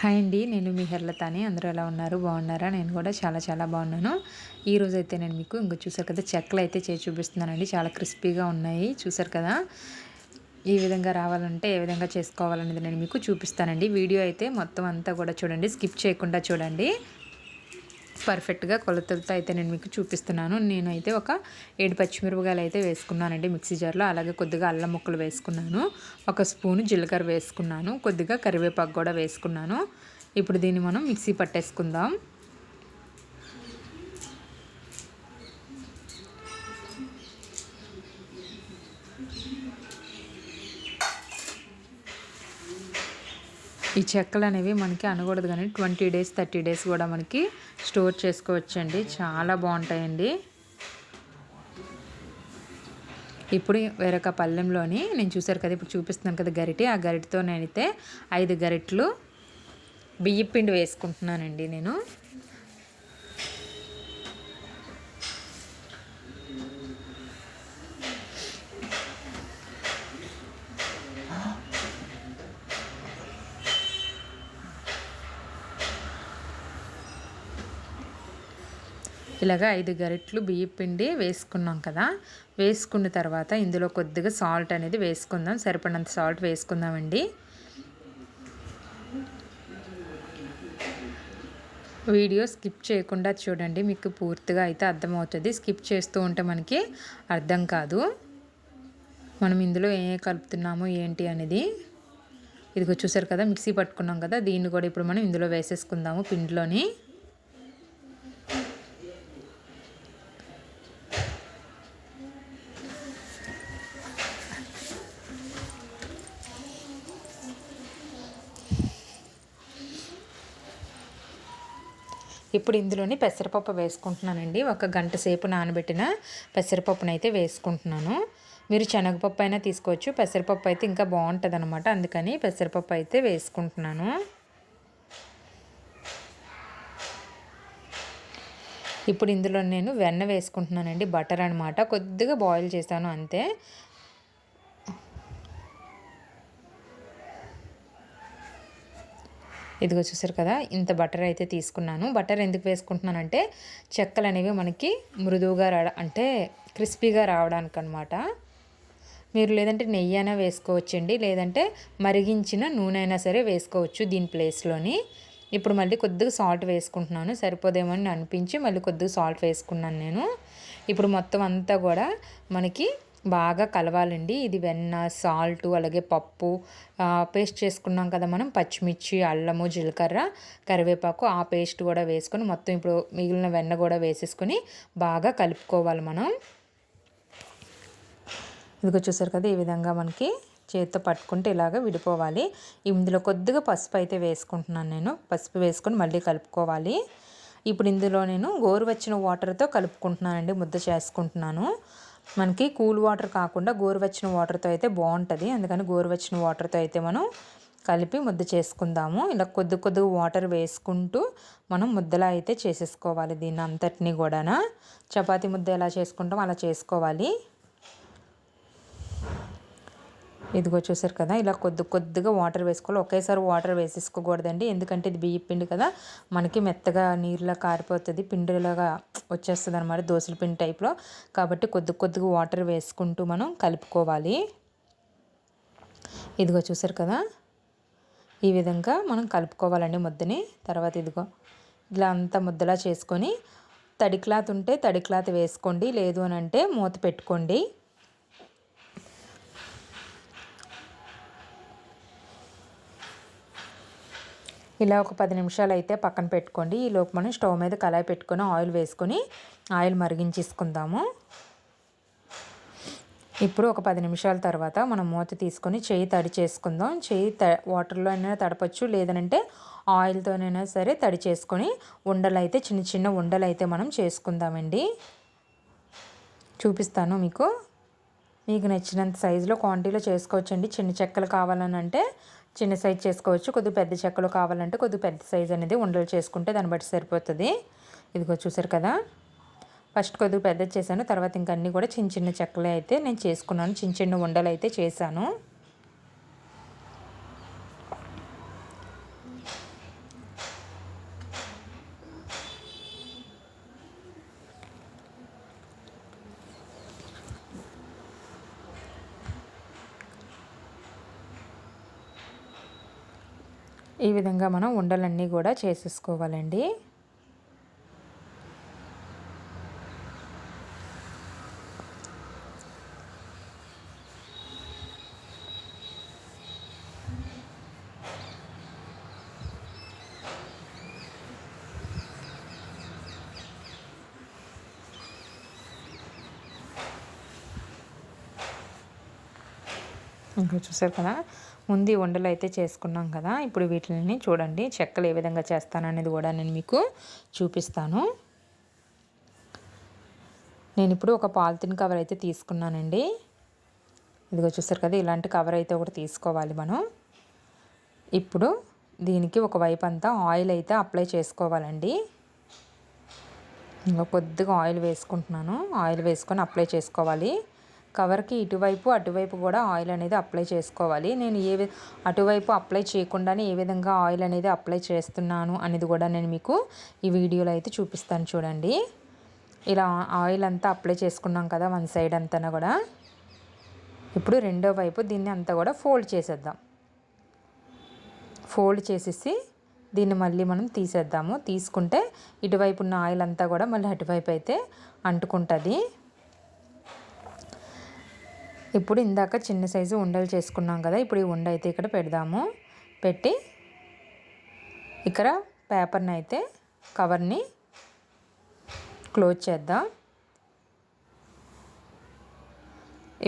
Hi అండి నేను మీ హెర్లతాని. అందరూ ఎలా ఉన్నారు? బాగున్నారా? నేను కూడా చాలా చాలా బాగున్నాను. ఈరోజు అయితే నేను మీకు ఇంకా చూసారు కదా చెక్కలు అయితే చేసి చూపిస్తున్నానండి. చాలా క్రిస్పీగా ఉన్నాయి చూసారు కదా? ఈ విధంగా రావాలంటే ఏ విధంగా చేసుకోవాలనేది నేను మీకు చూపిస్తానండి. వీడియో అయితే మొత్తం అంతా కూడా చూడండి స్కిప్ చేయకుండా చూడండి. పర్ఫెక్ట్గా కొలతలతో అయితే నేను మీకు చూపిస్తున్నాను. నేను అయితే ఒక ఏడు పచ్చిమిరపకాయలు అయితే వేసుకున్నానండి మిక్సీ జార్లో. అలాగే కొద్దిగా అల్లం ముక్కలు వేసుకున్నాను. ఒక స్పూను జీలకర్ర వేసుకున్నాను. కొద్దిగా కరివేపాకు కూడా వేసుకున్నాను. ఇప్పుడు దీన్ని మనం మిక్సీ పట్టేసుకుందాం. ఈ చెక్కలు అనేవి మనకి అనకూడదు కానీ ట్వంటీ డేస్ థర్టీ డేస్ కూడా మనకి స్టోర్ చేసుకోవచ్చండి. చాలా బాగుంటాయండి. ఇప్పుడు వేరొక పల్లెంలోని నేను చూశారు కదా ఇప్పుడు చూపిస్తున్నాను కదా గరిటి. ఆ గరిటితో నేనైతే ఐదు గరిట్లు బియ్యపిండి వేసుకుంటున్నానండి నేను. ఇలాగ ఐదు గరిట్లు బియ్యం పిండి వేసుకున్నాం కదా. వేసుకున్న తర్వాత ఇందులో కొద్దిగా సాల్ట్ అనేది వేసుకుందాం. సరిపడినంత సాల్ట్ వేసుకుందామండి. వీడియో స్కిప్ చేయకుండా చూడండి. మీకు పూర్తిగా అయితే అర్థమవుతుంది. స్కిప్ చేస్తూ ఉంటే మనకి అర్థం కాదు. మనం ఇందులో ఏ కలుపుతున్నాము ఏంటి అనేది. ఇదిగో చూసారు కదా మిక్సీ పట్టుకున్నాం కదా దీన్ని కూడా ఇప్పుడు మనం ఇందులో వేసేసుకుందాము పిండిలోని. ఇప్పుడు ఇందులోని పెసరపప్పు వేసుకుంటున్నానండి. ఒక గంట సేపు నానబెట్టిన పెసరపప్పును అయితే వేసుకుంటున్నాను. మీరు శనగపప్పు అయినా తీసుకోవచ్చు. పెసరపప్పు అయితే ఇంకా బాగుంటుంది అనమాట అందుకని పెసరపప్పు అయితే వేసుకుంటున్నాను. ఇప్పుడు ఇందులో నేను వెన్న వేసుకుంటున్నానండి. బటర్ అనమాట కొద్దిగా బాయిల్ చేశాను అంతే. ఇదిగో చూసారు కదా ఇంత బటర్ అయితే తీసుకున్నాను. బటర్ ఎందుకు వేసుకుంటున్నానంటే చెక్కలు అనేవి మనకి మృదువుగా రా అంటే క్రిస్పీగా రావడానికి అనమాట మీరు లేదంటే నెయ్యి అయినా వేసుకోవచ్చండి లేదంటే మరిగించిన నూనె అయినా సరే వేసుకోవచ్చు దీని ప్లేస్లోని. ఇప్పుడు మళ్ళీ కొద్దిగా సాల్ట్ వేసుకుంటున్నాను సరిపోదేమో అని అనిపించి మళ్ళీ కొద్దిగా సాల్ట్ వేసుకున్నాను నేను. ఇప్పుడు మొత్తం అంతా కూడా మనకి బాగా కలవాలండి. ఇది వెన్న సాల్ట్ అలాగే పప్పు పేస్ట్ చేసుకున్నాం కదా మనం పచ్చిమిర్చి అల్లము జీలకర్ర కరివేపాకు ఆ పేస్ట్ కూడా వేసుకొని మొత్తం ఇప్పుడు మిగిలిన వెన్న కూడా వేసేసుకొని బాగా కలుపుకోవాలి మనం. ఇదిగో చూసారు కదా ఈ విధంగా మనకి చేతితో పట్టుకుంటే ఇలాగ విడిపోవాలి. ఇందులో కొద్దిగా పసుపు అయితే వేసుకుంటున్నాను నేను. పసుపు వేసుకొని మళ్ళీ కలుపుకోవాలి. ఇప్పుడు ఇందులో నేను గోరువచ్చిన వాటర్తో కలుపుకుంటున్నానండి ముద్ద చేసుకుంటున్నాను. మనకి కూల్ వాటర్ కాకుండా గోరువెచ్చని వాటర్తో అయితే బాగుంటుంది. అందుకని గోరువెచ్చని వాటర్తో అయితే మనం కలిపి ముద్ద చేసుకుందాము. ఇలా కొద్ది కొద్దిగా వాటర్ వేసుకుంటూ మనం ముద్దలా అయితే చేసేసుకోవాలి దీన్ని అంతటినీ కూడా చపాతి ముద్ద ఎలా చేసుకుంటాం అలా చేసుకోవాలి. ఇదిగో చూసారు కదా ఇలా కొద్ది కొద్దిగా వాటర్ వేసుకోవాలి. ఒకేసారి వాటర్ వేసేసుకోకూడదండి. ఎందుకంటే ఇది బియ్య పిండి కదా మనకి మెత్తగా నీరులా కారిపోతుంది పిండిలాగా వచ్చేస్తుంది అనమాట దోశల పిండి టైప్లో కాబట్టి కొద్ది కొద్దిగా వాటర్ వేసుకుంటూ మనం కలుపుకోవాలి. ఇదిగో చూసారు కదా ఈ విధంగా మనం కలుపుకోవాలండి ముద్దని. తర్వాత ఇదిగో ఇలా అంతా ముద్దలా చేసుకొని తడి క్లాత్ ఉంటే తడి క్లాత్ వేసుకోండి లేదు అని అంటే మూత పెట్టుకోండి. ఇలా ఒక పది నిమిషాలు అయితే పక్కన పెట్టుకోండి. ఈలోపు మనం స్టవ్ మీద కళాయి పెట్టుకొని ఆయిల్ వేసుకొని ఆయిల్ మరిగించేసుకుందాము. ఇప్పుడు ఒక పది నిమిషాల తర్వాత మనం మూత తీసుకొని చేయి తడి చేసుకుందాం. చేయి త వాటర్లో అయినా తడపచ్చు లేదనంటే ఆయిల్తోనైనా సరే తడి చేసుకొని ఉండలు అయితే చిన్న చిన్న ఉండలు అయితే మనం చేసుకుందామండి. చూపిస్తాను మీకు. మీకు నచ్చినంత సైజులో క్వాంటిటీలో చేసుకోవచ్చండి. చిన్న చెక్కలు కావాలని అంటే చిన్న సైజ్ చేసుకోవచ్చు. కొద్దిగా పెద్ద చెక్కలు కావాలంటే కొద్దిగా పెద్ద సైజ్ అనేది ఉండలు చేసుకుంటే దాన్ని బట్టి సరిపోతుంది. ఇదిగో చూసారు కదా? ఫస్ట్ కొద్దిగా పెద్ద చేశాను. తర్వాత ఇంక అన్నీ కూడా చిన్న చిన్న చెక్కలే అయితే నేను చేసుకున్నాను. చిన్న చిన్న ఉండలు అయితే చేశాను. ఈ విధంగా మనం ఉండలన్నీ కూడా చేసేసుకోవాలండి. ఇంకా చూసారు కదా? ముందు ఉండలు అయితే చేసుకున్నాం కదా. ఇప్పుడు వీటిని చూడండి చెక్కలు ఏ విధంగా చేస్తాననేది కూడా నేను మీకు చూపిస్తాను. నేను ఇప్పుడు ఒక పాలిథిన్ కవర్ అయితే తీసుకున్నానండి. ఇదిగో చూసారు కదా ఇలాంటి కవర్ అయితే ఒకటి తీసుకోవాలి మనం. ఇప్పుడు దీనికి ఒక వైపు అంతా ఆయిల్ అయితే అప్లై చేసుకోవాలండి. ఇంకా కొద్దిగా ఆయిల్ వేసుకుంటున్నాను. ఆయిల్ వేసుకొని అప్లై చేసుకోవాలి. కవర్కి ఇటువైపు అటువైపు కూడా ఆయిల్ అనేది అప్లై చేసుకోవాలి. నేను ఏ అటువైపు అప్లై చేయకుండానే ఏ విధంగా ఆయిల్ అనేది అప్లై చేస్తున్నాను అనేది కూడా నేను మీకు ఈ వీడియోలో అయితే చూపిస్తాను చూడండి. ఇలా ఆయిల్ అంతా అప్లై చేసుకున్నాం కదా వన్ సైడ్ అంతా కూడా. ఇప్పుడు రెండో వైపు దీన్ని అంతా కూడా ఫోల్డ్ చేసేద్దాం. ఫోల్డ్ చేసేసి దీన్ని మళ్ళీ మనం తీసేద్దాము. తీసుకుంటే ఇటువైపు ఉన్న ఆయిల్ అంతా కూడా మళ్ళీ అటువైపు అయితే అంటుకుంటుంది. ఇప్పుడు ఇందాక చిన్న సైజు ఉండలు చేసుకున్నాం కదా ఇప్పుడు ఈ ఉండ అయితే ఇక్కడ పెడదాము. పెట్టి ఇక్కడ పేపర్ని అయితే కవర్ని క్లోజ్ చేద్దాం.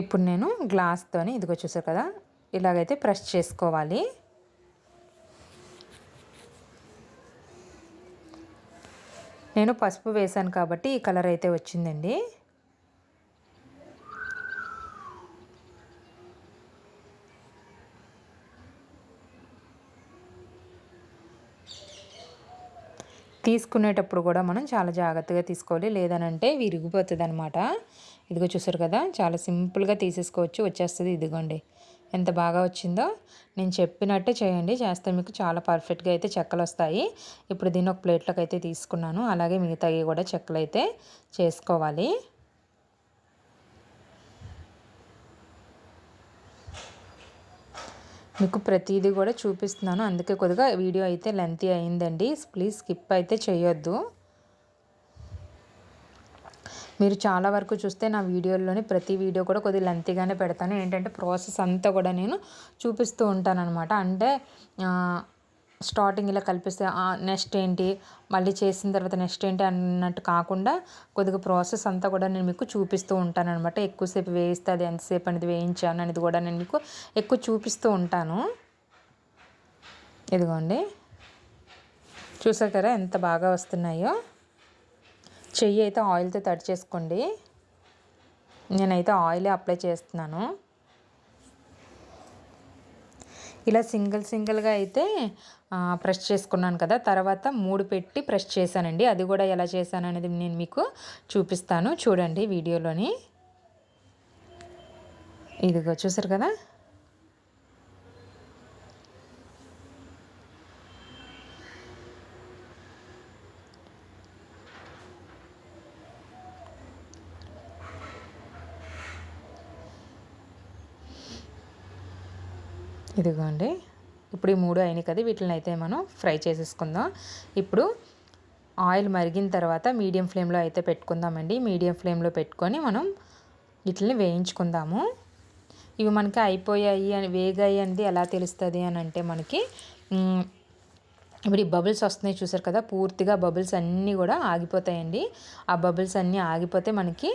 ఇప్పుడు నేను గ్లాస్తోని ఇదిగో చూసారు కదా ఇలాగైతే ప్రెస్ చేసుకోవాలి. నేను పసుపు వేసాను కాబట్టి ఈ కలర్ అయితే వచ్చిందండి. తీసుకునేటప్పుడు కూడా మనం చాలా జాగ్రత్తగా తీసుకోవాలి. లేదనంటే విరిగిపోతుంది అనమాట ఇదిగో చూసారు కదా చాలా సింపుల్గా తీసేసుకోవచ్చు. వచ్చేస్తుంది ఇదిగోండి. ఎంత బాగా వచ్చిందో నేను చెప్పినట్టే చేయండి. చేస్తే మీకు చాలా పర్ఫెక్ట్గా అయితే చెక్కలు వస్తాయి. ఇప్పుడు దీన్ని ఒక ప్లేట్లోకి అయితే తీసుకున్నాను. అలాగే మిగతాయి కూడా చెక్కలు అయితే చేసుకోవాలి. మీకు ప్రతిదీ కూడా చూపిస్తున్నాను. అందుకే కొద్దిగా వీడియో అయితే లెంతీ అయిందండి. ప్లీజ్ స్కిప్ అయితే చేయొద్దు. మీరు చాలా వరకు చూస్తే నా వీడియోల్లోని ప్రతి వీడియో కూడా కొద్దిగా లెంతీగానే పెడతాను. ఏంటంటే ప్రాసెస్ అంతా కూడా నేను చూపిస్తూ ఉంటాను అనమాట అంటే స్టార్టింగ్ ఇలా కల్పిస్తే నెక్స్ట్ ఏంటి మళ్ళీ చేసిన తర్వాత నెక్స్ట్ ఏంటి అన్నట్టు కాకుండా కొద్దిగా ప్రాసెస్ అంతా కూడా నేను మీకు చూపిస్తూ ఉంటాను అనమాట ఎక్కువసేపు వేయిస్తే అది ఎంతసేపు అనేది వేయించాను అనేది కూడా నేను మీకు ఎక్కువ చూపిస్తూ ఉంటాను. ఇదిగోండి. చూసారు కదా ఎంత బాగా వస్తున్నాయో. చెయ్యి అయితే ఆయిల్తో తడి చేసుకోండి నేనైతే ఆయిలే అప్లై చేస్తున్నాను. ఇలా సింగిల్ సింగిల్గా అయితే ప్రెస్ చేసుకున్నాను కదా. తర్వాత మూడు పెట్టి ప్రెస్ చేశానండి. అది కూడా ఎలా చేశాను అనేది నేను మీకు చూపిస్తాను. చూడండి వీడియోలోని. ఇదిగో చూసారు కదా? ఇదిగోండి. ఇప్పుడు ఈ మూడు అయినాయి కదా వీటిని అయితే మనం ఫ్రై చేసేసుకుందాం. ఇప్పుడు ఆయిల్ మరిగిన తర్వాత మీడియం ఫ్లేమ్లో అయితే పెట్టుకుందామండి. మీడియం ఫ్లేమ్లో పెట్టుకొని మనం వీటిని వేయించుకుందాము. ఇవి మనకి అయిపోయాయి అని వేగాయి అనేది ఎలా తెలుస్తుంది అని అంటే మనకి ఇప్పుడు ఈ బబుల్స్ వస్తున్నాయి చూసారు కదా పూర్తిగా బబుల్స్ అన్నీ కూడా ఆగిపోతాయండి. ఆ బబుల్స్ అన్నీ ఆగిపోతే మనకి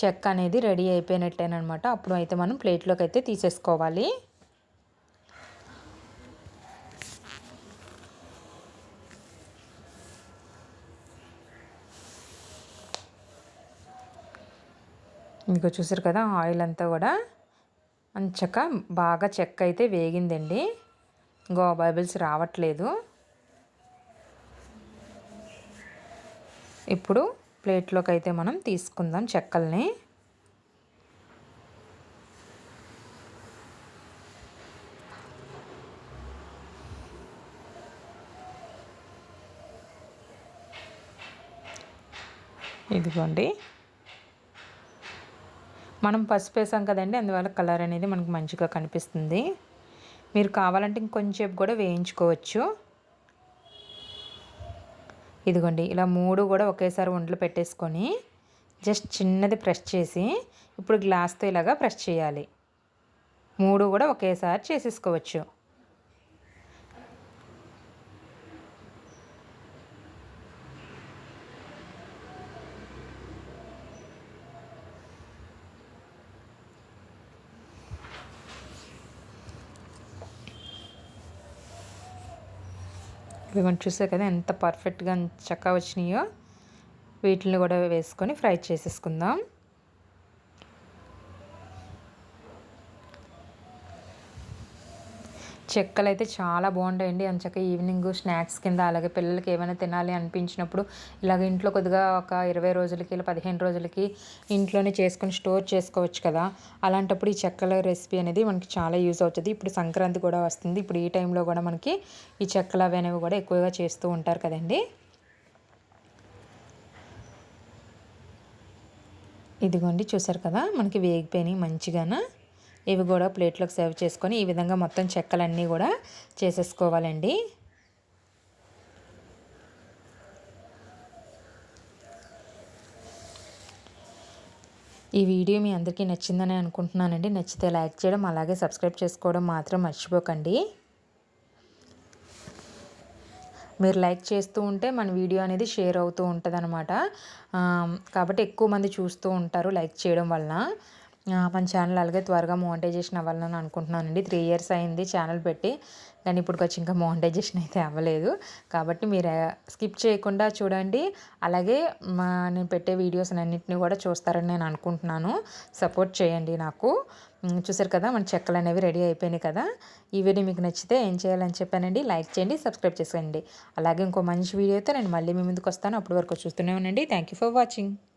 చెక్క అనేది రెడీ అయిపోయినట్టేనమాట అప్పుడు అయితే మనం ప్లేట్లోకి అయితే తీసేసుకోవాలి. మీకు చూసారు కదా ఆయిల్ అంతా కూడా అంచక బాగా చెక్క అయితే వేగిందండి. గో బైబిల్స్ రావట్లేదు. ఇప్పుడు ప్లేట్లోకి అయితే మనం తీసుకుందాం చెక్కల్ని. ఇదిగోండి. మనం పసుపు వేసాం కదండి అందువల్ల కలర్ అనేది మనకు మంచిగా కనిపిస్తుంది. మీరు కావాలంటే ఇంకొంచెంసేపు కూడా వేయించుకోవచ్చు. ఇదిగోండి ఇలా మూడు కూడా ఒకేసారి ఒంట్లో పెట్టేసుకొని జస్ట్ చిన్నది ప్రెస్ చేసి ఇప్పుడు గ్లాస్తో ఇలాగా ప్రెస్ చేయాలి. మూడు కూడా ఒకేసారి చేసేసుకోవచ్చు. ఇవి చూసారు కదా ఎంత పర్ఫెక్ట్గా చక్కగా వచ్చినాయో. వీటిని కూడా వేసుకొని ఫ్రై చేసేసుకుందాం. చెక్కలు అయితే చాలా బాగుంటాయండి. అంచక ఈవినింగ్ స్నాక్స్ కింద అలాగే పిల్లలకి ఏమైనా తినాలి అనిపించినప్పుడు ఇలాగ ఇంట్లో కొద్దిగా ఒక ఇరవై రోజులకి ఇలా పదిహేను రోజులకి ఇంట్లోనే చేసుకొని స్టోర్ చేసుకోవచ్చు కదా. అలాంటప్పుడు ఈ చెక్కల రెసిపీ అనేది మనకి చాలా యూజ్ అవుతుంది. ఇప్పుడు సంక్రాంతి కూడా వస్తుంది. ఇప్పుడు ఈ టైంలో కూడా మనకి ఈ చెక్కలు అవి అనేవి కూడా ఎక్కువగా చేస్తూ ఉంటారు కదండి. ఇదిగోండి చూసారు కదా? మనకి వేగిపోయినాయి మంచిగానా? ఇవి కూడా ప్లేట్లోకి సర్వ్ చేసుకొని ఈ విధంగా మొత్తం చెక్కలన్నీ కూడా చేసేసుకోవాలండి. ఈ వీడియో మీ అందరికీ నచ్చిందని అనుకుంటున్నానండి. నచ్చితే లైక్ చేయడం అలాగే సబ్స్క్రైబ్ చేసుకోవడం మాత్రం మర్చిపోకండి. మీరు లైక్ చేస్తూ ఉంటే మన వీడియో అనేది షేర్ అవుతూ ఉంటుంది అనమాట కాబట్టి ఎక్కువ మంది చూస్తూ ఉంటారు లైక్ చేయడం వలన. మన ఛానల్ అలాగే త్వరగా మోనిటైజేషన్ అవ్వాలని అనుకుంటున్నానండి. త్రీ ఇయర్స్ అయింది ఛానల్ పెట్టి. కానీ ఇప్పుడు వచ్చి ఇంకా మోనిటైజేషన్ అయితే అవ్వలేదు. కాబట్టి మీరు స్కిప్ చేయకుండా చూడండి. అలాగే మా నేను పెట్టే వీడియోస్ అన్నింటినీ కూడా చూస్తారని నేను అనుకుంటున్నాను. సపోర్ట్ చేయండి నాకు. చూసారు కదా మన చెక్కలు అనేవి రెడీ అయిపోయినాయి కదా. ఈ వీడియో మీకు నచ్చితే ఏం చేయాలని చెప్పానండి లైక్ చేయండి సబ్స్క్రైబ్ చేసుకోండి అలాగే ఇంకో మంచి వీడియోతో నేను మళ్ళీ మీ ముందుకు వస్తాను. అప్పటి వరకు చూస్తూనే ఉండండి. Thank you for watching